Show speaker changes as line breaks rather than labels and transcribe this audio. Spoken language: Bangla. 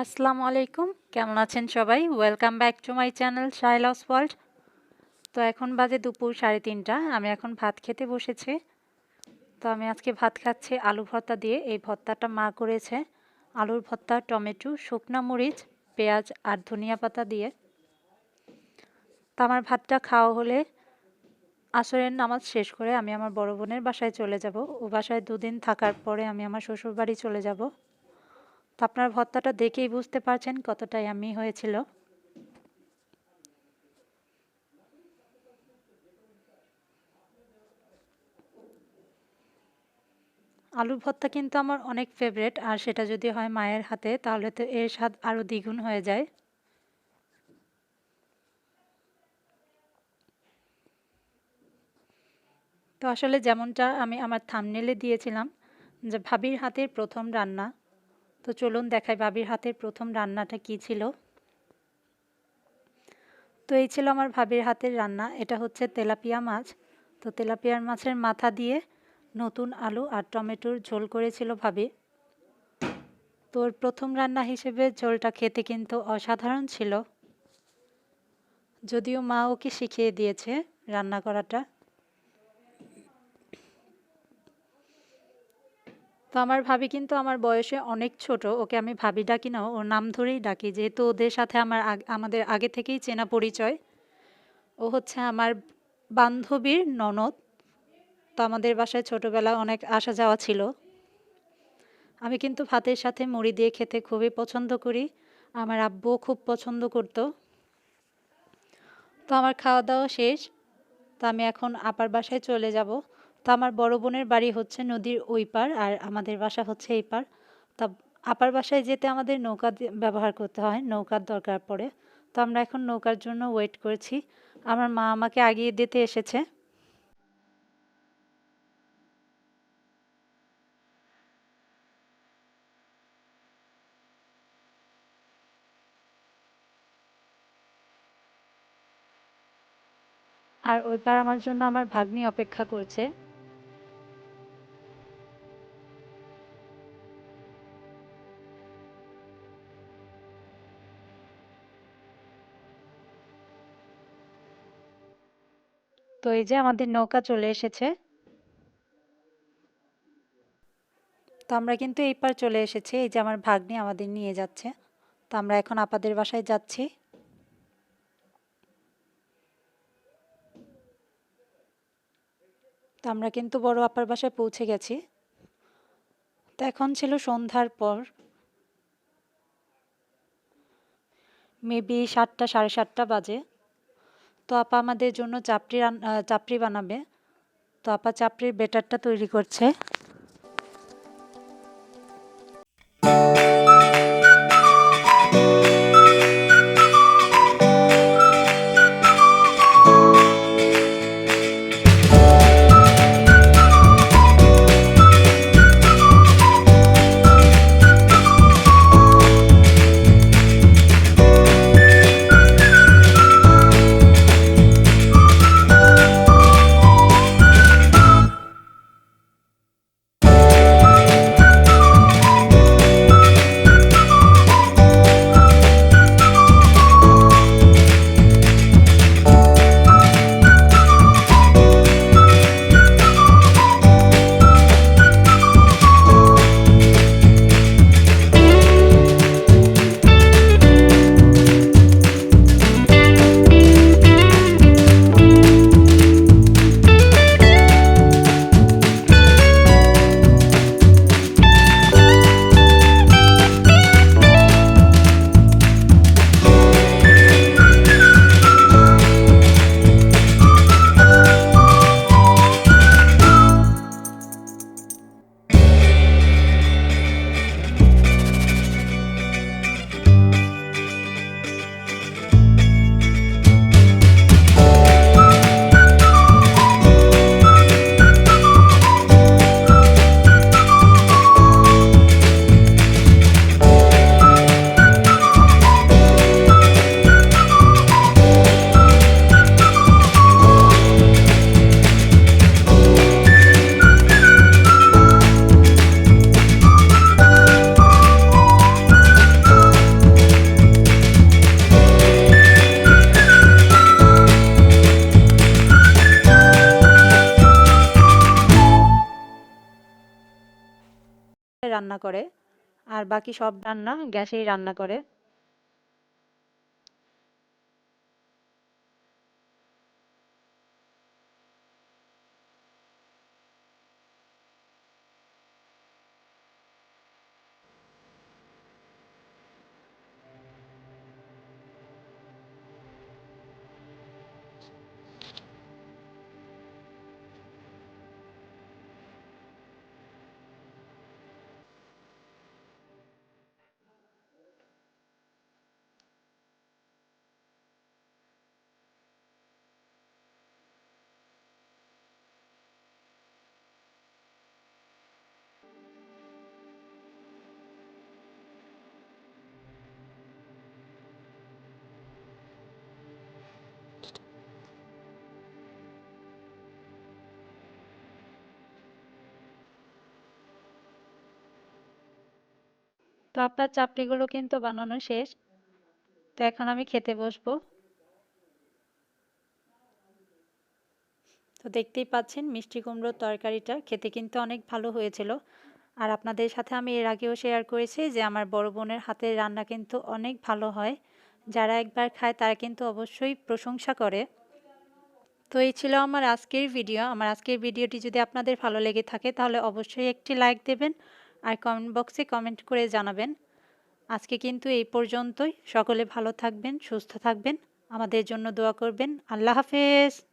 আসসালামু আলাইকুম। কেমন আছেন সবাই? Welcome back to my channel Shail's world তো এখন বাজে দুপুর সাড়ে তিনটা। আমি এখন ভাত খেতে বসেছি। তো আমি আজকে ভাত খাচ্ছি আলু ভর্তা দিয়ে। এই ভর্তাটা মা করেছে। আলুর ভর্তা, টমেটো, শুকনো মরিচ, পেঁয়াজ আর ধনিয়া পাতা দিয়ে। তো আমার ভাতটা খাওয়া হলে আসরের নামাজ শেষ করে আমি আমার বড় বোনের বাসায় চলে যাব। ও বাসায় দুদিন থাকার পরে আমি আমার শ্বশুর বাড়ি চলে যাব। তো আপনার ভর্তাটা দেখেই বুঝতে পারছেন কতটাই আমি হয়েছিল। আলুর ভর্তা কিন্তু আমার অনেক ফেভারেট আর সেটা যদি হয় মায়ের হাতে, তাহলে তো এর স্বাদ আরও দ্বিগুণ হয়ে যায়। তো আসলে যেমনটা আমি আমার থামনেলে দিয়েছিলাম, যে ভাবির হাতের প্রথম রান্না তো চলুন দেখাই ভাবির হাতের প্রথম রান্নাটা কি ছিল। তো এই ছিল আমার ভাবির হাতের রান্না, এটা হচ্ছে তেলাপিয়া মাছ। তো তেলাপিয়ার মাছের মাথা দিয়ে নতুন আলু আর টমেটোর ঝোল করেছিল ভাবি। তোর প্রথম রান্না হিসেবে ঝোলটা খেতে কিন্তু অসাধারণ ছিল। যদিও মা ওকে শিখিয়ে দিয়েছে রান্না করাটা। তো আমার ভাবি কিন্তু আমার বয়সে অনেক ছোট, ওকে আমি ভাবি ডাকি না, ওর নাম ধরেই ডাকি, যেহেতু ওদের সাথে আমার আমাদের আগে থেকেই চেনা পরিচয়। ও হচ্ছে আমার বান্ধবীর ননদ, তো আমাদের বাসায় ছোটোবেলায় অনেক আসা যাওয়া ছিল। আমি কিন্তু ভাতের সাথে মুড়ি দিয়ে খেতে খুবই পছন্দ করি, আমার আব্বুও খুব পছন্দ করত। তো আমার খাওয়া দাওয়া শেষ, তো আমি এখন আপার বাসায় চলে যাব। তো আমার বড় বোনের বাড়ি হচ্ছে নদীর ওই পার আর আমাদের বাসা হচ্ছে এই পার তা আপার বাসায় যেতে আমাদের নৌকা ব্যবহার করতে হয়, নৌকার দরকার পড়ে। তো আমরা এখন নৌকার জন্য ওয়েট করছি। আমার মা আমাকে আগিয়ে দিতে এসেছে। আর ওই পার আমার জন্য আমার ভাগ্নি অপেক্ষা করছে। তো এই যে আমাদের নৌকা চলে এসেছে। তো আমরা কিন্তু এই পার চলে এসেছি, এই যে আমার ভাগ্নি আমাদের নিয়ে যাচ্ছে। তো আমরা এখন আপাদের বাসায় যাচ্ছি। তো আমরা কিন্তু বড় আপার বাসায় পৌঁছে গেছি। তো এখন ছিল সন্ধ্যার পর। মেবি সাতটা, সাড়ে সাতটা বাজে। তো আপা আমাদের জন্য চাপড়ি চাপড়ি বানাবে। তো আপা চাপড়ির বেটারটা তৈরি করছে। রান্না করে আর বাকি সব রান্না গ্যাসেই রান্না করে। তো আপনার চাপড়িগুলো কিন্তু বানানো শেষ। তো এখন আমি খেতে বসবো। তো দেখতেই পাচ্ছেন মিষ্টি কুমড়োর তরকারিটা খেতে কিন্তু অনেক ভালো হয়েছিল। আর আপনাদের সাথে আমি এর আগেও শেয়ার করেছি যে আমার বড় বোনের হাতের রান্না কিন্তু অনেক ভালো হয়। যারা একবার খায় তারা কিন্তু অবশ্যই প্রশংসা করে। তো এই ছিল আমার আজকের ভিডিও আমার আজকের ভিডিওটি যদি আপনাদের ভালো লেগে থাকে তাহলে অবশ্যই একটি লাইক দেবেন। আর কমেন্ট বক্সে কমেন্ট করে জানাবেন। আজকে কিন্তু এই পর্যন্তই। সকলে ভালো থাকবেন, সুস্থ থাকবেন। আমাদের জন্য দোয়া করবেন। আল্লাহ হাফেজ।